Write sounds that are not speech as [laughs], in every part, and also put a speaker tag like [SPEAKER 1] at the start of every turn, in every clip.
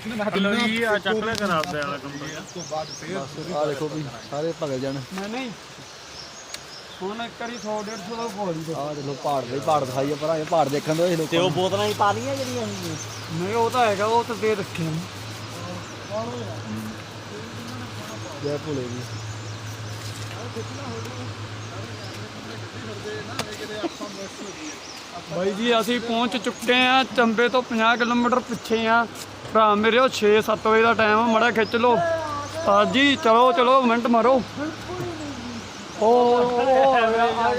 [SPEAKER 1] ਚਲੋ ਜੀ ਆ ਚੱਕ ਲੈ ਕਰ ਆਪਦੇ ਵਾਲਾ ਕੰਮ
[SPEAKER 2] ਤੋਂ। ਬਾਅਦ ਫੇਰ
[SPEAKER 3] ਆ ਦੇਖੋ ਵੀ ਸਾਰੇ ਭਗਲ ਜਾਣ।
[SPEAKER 4] ਮੈਂ ਨਹੀਂ। ਹੁਣ ਇੱਕ ਵਾਰੀ 100 150 ਦਾ ਖੋਲੀ ਦੋ
[SPEAKER 3] ਆ ਦੇਖੋ ਪਹਾੜ ਦੇ ਪਹਾੜ ਦਿਖਾਈਏ ਪਰ ਇਹ ਪਹਾੜ ਦੇਖਣ ਦੇ ਲੋਕ
[SPEAKER 1] ਤੇ ਉਹ ਬੋਤਲਾਂ ਹੀ ਪਾ ਲਈਆਂ ਜਿਹੜੀਆਂ
[SPEAKER 4] ਨਹੀਂ ਉਹ ਤਾਂ ਹੈਗਾ ਉਹ ਤਾਂ ਦੇ ਰੱਖੇ ਨੇ।
[SPEAKER 3] ਜੈ ਭੋਲੇ ਜੀ।
[SPEAKER 4] ਬਾਈ ਜੀ ਅਸੀਂ ਪਹੁੰਚ ਚੁੱਕੇ ਆ ਚੰਬੇ ਤੋਂ 50 ਕਿਲੋਮੀਟਰ ਪਿੱਛੇ ਆ ਭਰਾ ਮੇਰੇ ਉਹ 6-7 ਵਜੇ ਦਾ ਟਾਈਮ ਆ ਮੜਾ ਖਿੱਚ ਲਓ। ਹਾਂ ਜੀ ਚਲੋ ਚਲੋ ਮਿੰਟ ਮਾਰੋ। ਓ ਓ, ਆ।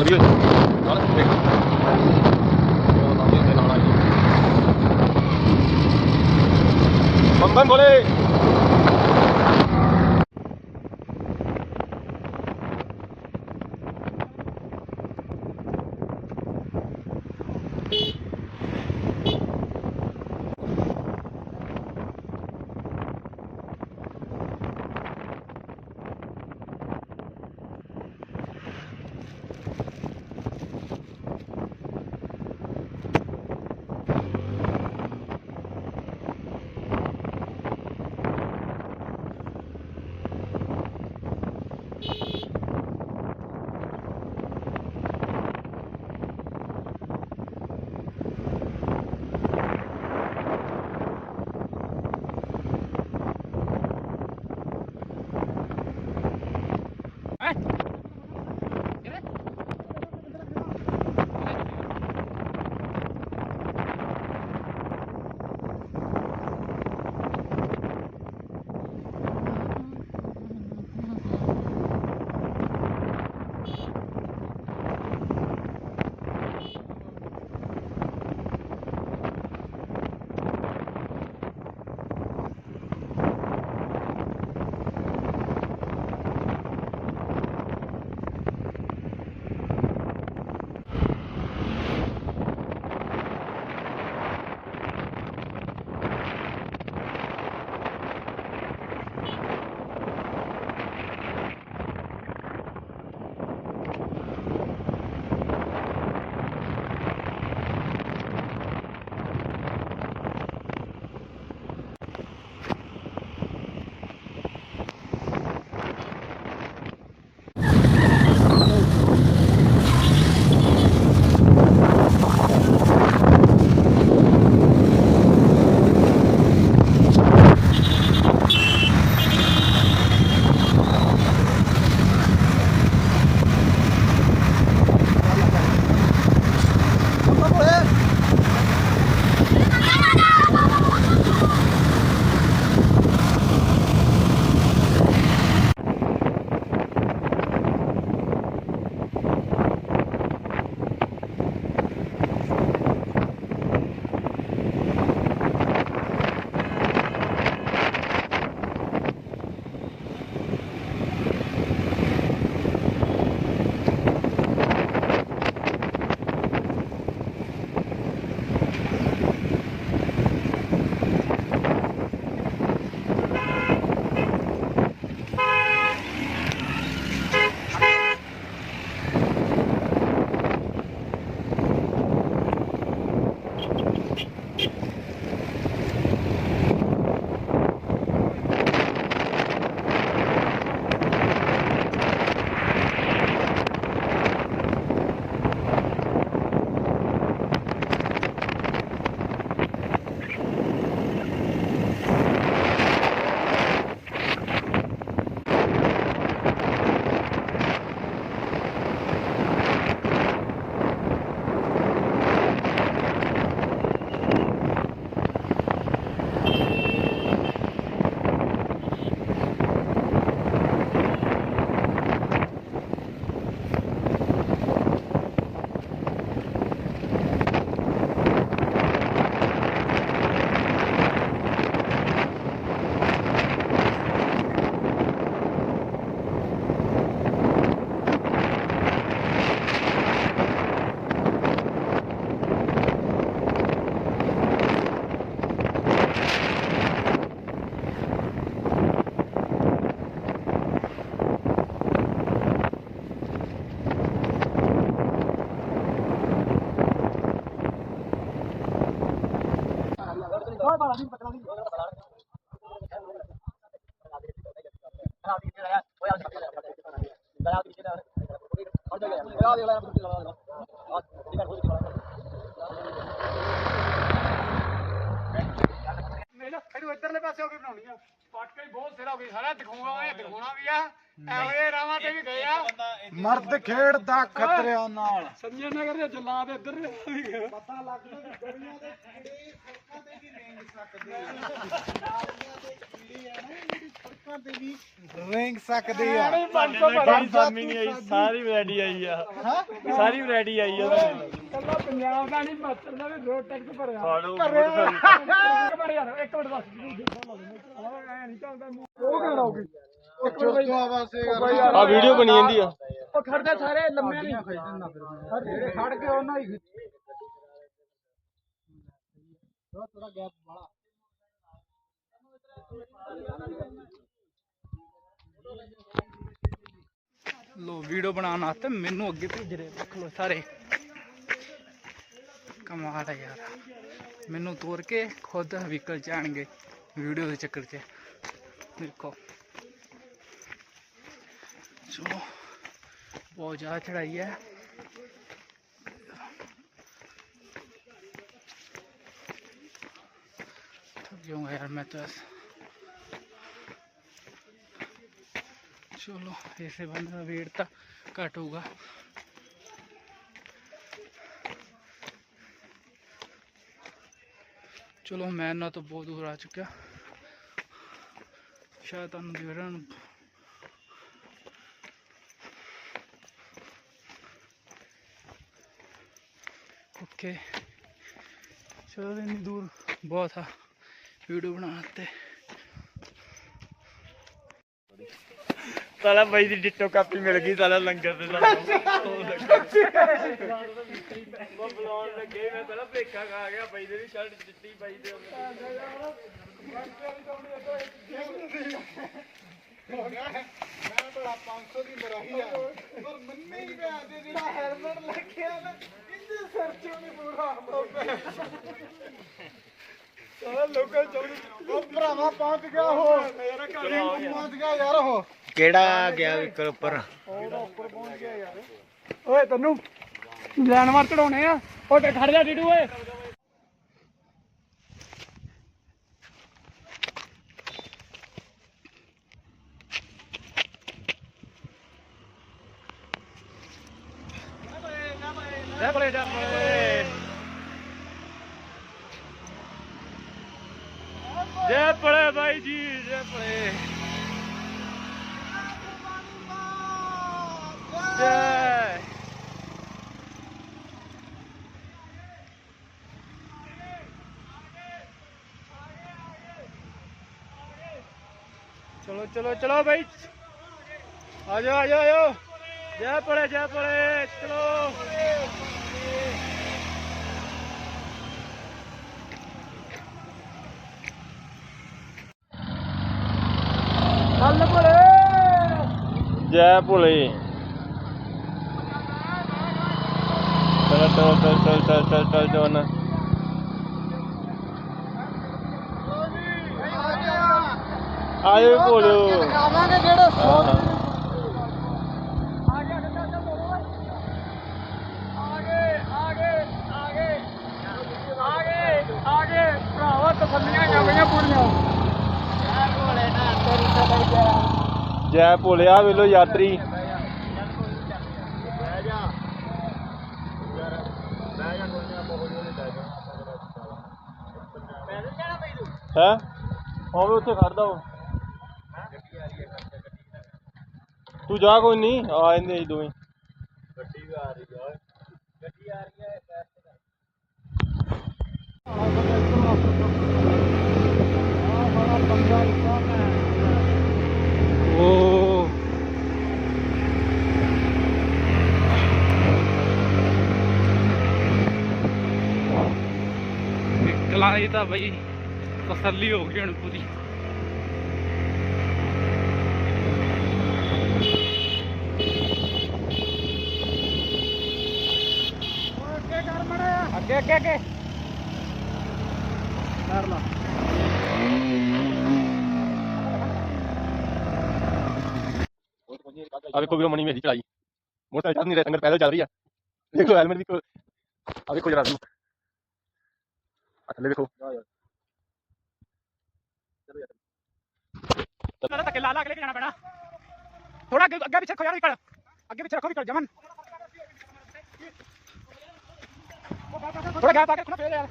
[SPEAKER 3] ਦੇਖ ਬੰਬਨ ਬੋਲੇ
[SPEAKER 5] ਇਹਨੂੰ ਇੱਧਰਲੇ ਪਾਸੇ ਹੋ ਕੇ ਬਣਾਉਣੀ ਆ। ਵਾਕਈ ਬਹੁਤ ਸਿਰਾ ਹੋ ਗਈ ਸਾਰਾ ਦਿਖਾਉਣਾ ਇਹ ਦਿਖਾਉਣਾ ਵੀ ਆ। ਇਹੋ ਜਿਹੇ ਰਾਵਾਂ ਤੇ ਵੀ ਗਏ ਆ।
[SPEAKER 3] ਮਰਦ ਖੇਡਦਾ ਖਤਰਿਆਂ ਨਾਲ।
[SPEAKER 5] ਸੰਜੇ ਨਗਰ ਦੇ ਜਲਾਦ ਇੱਧਰ ਵੀ ਗਏ।
[SPEAKER 3] ਪਤਾ ਲੱਗਦਾ ਕਿ ਗਲੀਆਂ ਦੇ ਕੀੜੇ ਸੜਕਾਂ ਤੇ ਵੀ ਰੇਂਗ ਸਕਦੇ [laughs] ਸੜਕਾਂ ਤੇ ਵੀ ਰੇਂਗ ਸਕਦੇ ਆ।
[SPEAKER 5] ਬੜੀ
[SPEAKER 3] ਸਾਮੀ ਨਹੀਂ ਆਈ
[SPEAKER 1] ਸਾਰੀ ਵੈਰਾਈਟੀ ਆਈ ਆ।
[SPEAKER 3] ਹਾਂ?
[SPEAKER 1] ਸਾਰੀ ਵੈਰਾਈਟੀ ਆਈ ਆ
[SPEAKER 5] ਕੱਲਾ ਪੰਜਾਬ ਦਾ ਨਹੀਂ ਹਿਮਾਚਲ ਦਾ ਵੀ ਰੋਡ ਟੈਕਸ ਭਰਿਆ।
[SPEAKER 1] ਫਾਲੋ
[SPEAKER 5] ਇੱਕ ਮਿੰਟ ਯਾਰ ਇੱਕ ਮਿੰਟ ਦੱਸ ਐ ਨਹੀਂ ਚੱਲਦਾ ਉਹ ਕਹਿਣਾ ਹੋਗੀ
[SPEAKER 3] ਚੋਕੋ ਆਵਾਸੇ
[SPEAKER 1] ਆ ਵੀਡੀਓ ਬਣੀ ਜਾਂਦੀ ਆ।
[SPEAKER 5] ਉਹ ਖੜਦੇ ਸਾਰੇ ਲੰਮੇ ਨਹੀਂ
[SPEAKER 3] ਖੜ ਕੇ ਉਹਨਾਂ ਹੀ ਥੋੜਾ ਗੈਪ ਵਾਲਾ।
[SPEAKER 6] ਲੋ ਵੀਡੀਓ ਬਣਾਉਣ ਵਾਸਤੇ ਮੈਨੂੰ ਅੱਗੇ ਭੇਜ ਰਹੇ ਦੇਖ ਲੋ ਸਾਰੇ ਕਮਾਲ ਹੈ ਯਾਰ ਮੈਨੂੰ ਤੋਰ ਕੇ ਖੁਦ ਵਹੀਕਲ ਚਾਣਗੇ ਵੀਡੀਓ ਦੇ ਚੱਕਰ 'ਚ ਦੇਖੋ ਚਲੋ ਬਹੁਤ ਜ਼ਿਆਦਾ ਚੜਾਈ ਹੈ थक जाऊंगा यार मैं तो ऐसा चलो ऐसे बंदा वेट तो घट होगा ਚਲੋ ਮੈਂ ਨਾ ਤਾਂ ਬਹੁਤ ਦੂਰ ਆ ਚੁੱਕਿਆ ਸ਼ਾਇਦ ਤੁਹਾਨੂੰ ਦਿਖ ਰਿਹਾ ਹੋਣਾ। ਓਕੇ ਚਲੋ ਇੰਨੀ ਦੂਰ ਬਹੁਤ ਆ ਵੀਡੀਓ ਬਣਾਉਣ ਤੇ
[SPEAKER 1] ਸਾਲਾ ਬਾਈ ਦੀ ਡਿੱਟੋ ਕਾਪੀ ਮਿਲ ਗਈ, ਸਾਲਾ ਲੰਗਰ ਤੇ ਸਾਲਾ। ਉਹ ਬੁਲਾਉਣ ਲੱਗੇ ਮੈਂ ਪਹਿਲਾਂ ਭੇਕਾ ਖਾ ਗਿਆ ਬਾਈ ਦੇ ਵੀ ਸ਼ਰਟ ਚਿੱਟੀ ਬਾਈ ਦੇ
[SPEAKER 3] ਮੈਂ ਬੜਾ 500 ਦੀ ਮਰਾਹੀ ਆ ਪਰ ਮੰਨੇ ਹੀ ਮੈਂ ਤੇ ਜਿਹੜਾ ਹੈਲਮਟ ਲੱਗਿਆ ਨਾ ਇਹਦੇ ਸਿਰ ਚੋਂ ਨਹੀਂ ਪੂਰਾ ਆਉਂਦਾ ਸਾਰਾ ਲੋਕਾਂ ਚੌੜੀ ਉਹ ਭਰਾਵਾ ਪਹੁੰਚ ਗਿਆ ਉਹ। ਮੇਰਾ ਘਰ ਪਹੁੰਚ ਗਿਆ ਯਾਰ ਉਹ।
[SPEAKER 1] ਕਿਹੜਾ ਗਿਆ ਵਿਕਰ ਉੱਪਰ?
[SPEAKER 5] ਓਏ ਤੈਨੂੰ ਲੈਣ ਮਾਰ ਚੜਾਉਣੇ ਆ। ਤੇ ਖੜ ਜਾ ਡਿਡੂ ਓਏ।
[SPEAKER 1] ਜਾ ਪਲੇ ਜਾ ਪਲੇ ਜੈ ਪਲੇ ਬਾਈ ਜੀ ਜੈ ਪਲੇ ਜੈ ਚਲੋ ਚਲੋ ਚਲੋ ਭਾਈ ਆ ਜਾਓ ਆ ਜਾਓ ਆ ਜਾਓ ਜੈ ਪਲੇ ਜੈ ਪਲੇ ਚਲੋ
[SPEAKER 5] ਹੱਲ ਭਲੇ
[SPEAKER 1] ਜੈ ਭੋਲੇ ਚਲ ਚਲ ਚਲ ਚਲ ਚਲ ਚਲ ਚਲ ਜੋਨ ਆਏ ਭੋਲਿਓ
[SPEAKER 3] ਆਵਾਂਗੇ ਜਿਹੜੇ
[SPEAKER 1] ਹਾਂ, ਹਾਂ।
[SPEAKER 5] ਆਗੇ ਚੱਲ ਚੱਲ ਓਏ ਆਗੇ ਆਗੇ ਆਗੇ ਆਗੇ ਆਗੇ ਭਰਾਵਾ ਤਸੱਲੀਆਂ ਜਾਵੀਆਂ ਪੂਰੀਆਂ।
[SPEAKER 1] ਜੈ ਭੋਲੇ ਆ ਵੇਲੋ ਯਾਤਰੀ। ਹੈ? ਹੋਵੇ ਉੱਥੇ ਖੜਦਾ ਵਾ ਤੂੰ ਜਾ ਕੋਈ ਨਹੀਂ ਆ ਜਾਂਦੇ ਅਸੀਂ ਦੋਵੇਂ।
[SPEAKER 6] ਓ ਵਿਕਲਾਂ ਦੀ ਤਾਂ ਬਈ। ਤਸੱਲੀ ਹੋ ਗਈ ਹੁਣ ਪੂਰੀ।
[SPEAKER 5] ਅੱਗੇ ਅੱਗੇ ਅੱਗੇ।
[SPEAKER 3] ਕਰ ਲਾ।
[SPEAKER 2] ਆ ਵੇਖੋ ਵੀਰੋ, ਮਣੀ ਮੇਰੀ ਚੜਾਈ। ਮੋਟਰਸਾਈਕਲ ਚੱਲ ਨਹੀਂ ਰਿਹਾ ਸੰਗਤ ਪੈਦਲ ਚੱਲ ਰਹੀ ਆ। ਦੇਖੋ ਹੈਲਮਟ ਵੀ ਆ ਵੇਖੋ ਜਰਾ ਨੂੰ ਥੱਲੇ ਵੇਖੋ।
[SPEAKER 1] ਮੇਰਾ ਧੱਕੇ ਲਾ ਲਾ ਕੇ ਕੇ ਜਾਣਾ ਪੈਣਾ। ਥੋੜਾ ਅੱਗੇ ਅੱਗੇ ਪਿੱਛੇ ਰੱਖੋ ਯਾਰ ਵਿਕਲ ਅੱਗੇ ਪਿੱਛੇ ਰੱਖੋ ਵਿਕਲ ਜਮਨ। ਥੋੜਾ ਗੈਪ ਪਾ ਕੇ ਰੱਖਣਾ ਫੇਰ ਯਾਰ।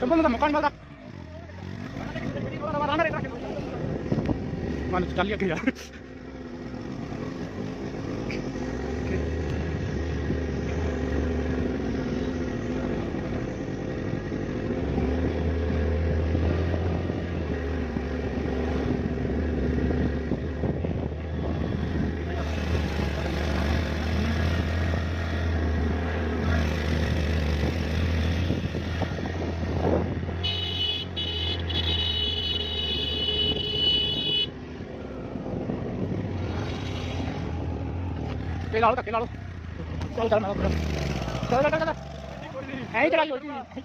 [SPEAKER 1] ਕੰਬਲ ਨੂੰ ਤਾਂ ਮੌਕਾ ਨਹੀਂ ਮਿਲਦਾ। ਮਨ ਚੱਲ ਅੱਗੇ ਯਾਰ। ਤੇ ਲਾ ਲਓ ਧੱਕੇ ਲਾ ਲਓ ਚੱਲ ਚੱਲ, ਮੈਂ ਉੱਪਰ ਚੱਲ ਚੱਲ ਚੱਲ। ਚੱਲ ਐਂ ਹੀ ਚਲਾਈ ਹੋਈ ਐਂ ਹੀ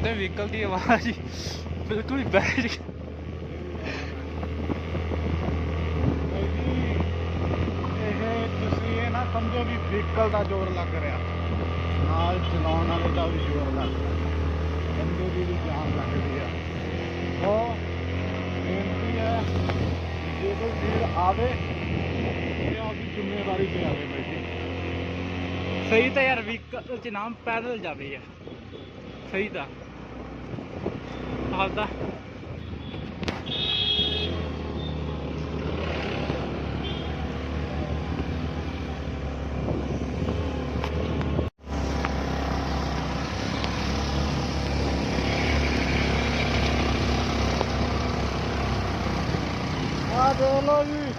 [SPEAKER 6] ਸਕਦੇ ਵਹੀਕਲ ਦੀ ਆਵਾਜ਼ ਹੀ। ਬਿਲਕੁਲ ਹੀ ਬੈਠ ਗਈ।
[SPEAKER 3] ਇਹ ਤੁਸੀਂ ਇਹ ਨਾ ਸਮਝੋ ਵੀ ਵਹੀਕਲ ਦਾ ਜ਼ੋਰ ਲੱਗ ਰਿਹਾ। ਨਾਲ ਚਲਾਉਣ ਵਾਲੇ ਦਾ ਵੀ ਜ਼ੋਰ ਲੱਗ ਰਿਹਾ। ਬੰਦੇ ਦੀ ਵੀ ਜਾਨ ਲੱਗਦੀ ਆ। ਉਹ ਬੇਨਤੀ ਹੈ ਜੇ ਕੋਈ ਵੀਰ ਆਵੇ ਤੇ ਆਪਦੀ ਜ਼ਿੰਮੇਵਾਰੀ ਤੇ ਆਵੇ ਬਾਈ ਜੀ।
[SPEAKER 6] ਸਹੀ ਤਾਂ ਯਾਰ ਵਹੀਕਲ ਚ ਨਾਮ ਪੈਦਲ ਜਾਵੇ ਯਾਰ। ਸਹੀ ਤਾਂ। ਆਪਦਾ
[SPEAKER 3] ਆ ਦੇਖ ਲਓ ਜੀ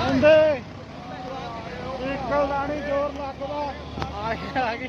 [SPEAKER 3] ਅੰਦੇ ਵਹੀਕਲ ਦਾ ਨਹੀਂ ਜ਼ੋਰ ਲੱਗਦਾ
[SPEAKER 6] ਆ ਗਿਆ ਆ ਗਿਆ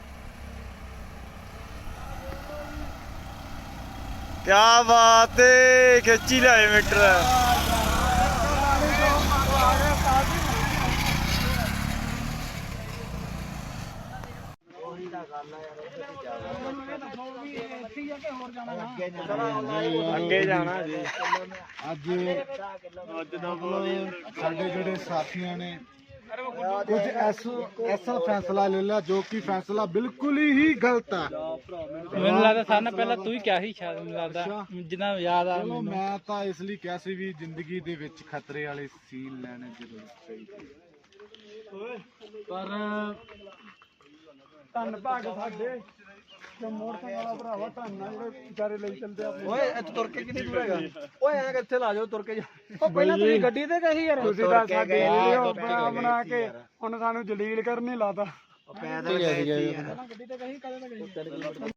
[SPEAKER 1] ਕਿਆ ਬਾਤ ਏ, ਖਿੱਚੀ ਲਿਆਏ ਮੀਟਰ। ਅੱਗੇ ਜਾਣਾ ਜੀ।
[SPEAKER 3] ਅੱਜ ਅੱਜ ਦਾ ਸਾਡੇ ਜਿਹੜੇ ਸਾਥੀਆਂ ਨੇ ਕੁਝ ਐਸਾ ਐਸਾ ਫੈਸਲਾ ਲੈ ਲਿਆ ਜੋ ਕਿ ਫੈਸਲਾ ਬਿਲਕੁਲ ਹੀ ਗਲਤ ਹੈ।
[SPEAKER 6] ਮੈਨੂੰ ਲੱਗਦਾ ਨਾਲ ਪਹਿਲਾਂ ਤੂੰ ਹੀ ਕਿਹਾ ਸੀ ਸ਼ਾਇਦ ਮੈਨੂੰ ਲੱਗਦਾ। ਜਿੰਨਾ ਯਾਦ ਆ
[SPEAKER 3] ਚਲੋ
[SPEAKER 6] ਮੈਨੂੰ।
[SPEAKER 3] ਮੈਂ ਤਾਂ ਇਸ ਲਈ ਕਿਹਾ ਸੀ ਵੀ ਜ਼ਿੰਦਗੀ ਦੇ ਵਿੱਚ ਖਤਰੇ ਵਾਲੇ ਸੀਨ ਲੈਣੇ ਜ਼ਰੂਰੀ ਚਾਹੀਦੇ।
[SPEAKER 1] ਪਰ ਧੰਨ ਭਾਗ ਸਾਡੇ। ਤੇ ਮੋਟਰਸਾਈਕਲ ਵਾਲਾ ਭਰਾਵਾ ਧੰਨ ਨਾਲ ਜਿਹੜੇ ਵਿਚਾਰੇ ਲਈ ਚਲਦੇ ਆ
[SPEAKER 2] ਓਏ ਇੱਥੇ ਤੁਰ ਕੇ ਕਿੰਨੀ ਦੂਰ ਹੈਗਾ? ਓਏ ਐ ਕਿੱਥੇ ਲਾ ਜਾਓ ਤੁਰ ਕੇ ਜਾ।
[SPEAKER 1] ਉਹ ਪਹਿਲਾਂ ਤੁਸੀਂ ਗੱਡੀ ਤੇ ਗਏ ਸੀ ਯਾਰ। ਤੁਸੀਂ ਤਾਂ ਸਾਡੀ ਵੀਡੀਓ ਬਣਾ ਬਣਾ ਕੇ ਹੁਣ ਸਾਨੂੰ ਜਲੀਲ ਕਰਨੀ ਲਾਤਾ।
[SPEAKER 2] ਪੈਦਲ ਗਏ ਸੀ
[SPEAKER 1] ਗੱਡੀ ਤੇ ਗਏ ਸੀ ਕਦੇ ਤਾਂ ਗਏ ਸੀ?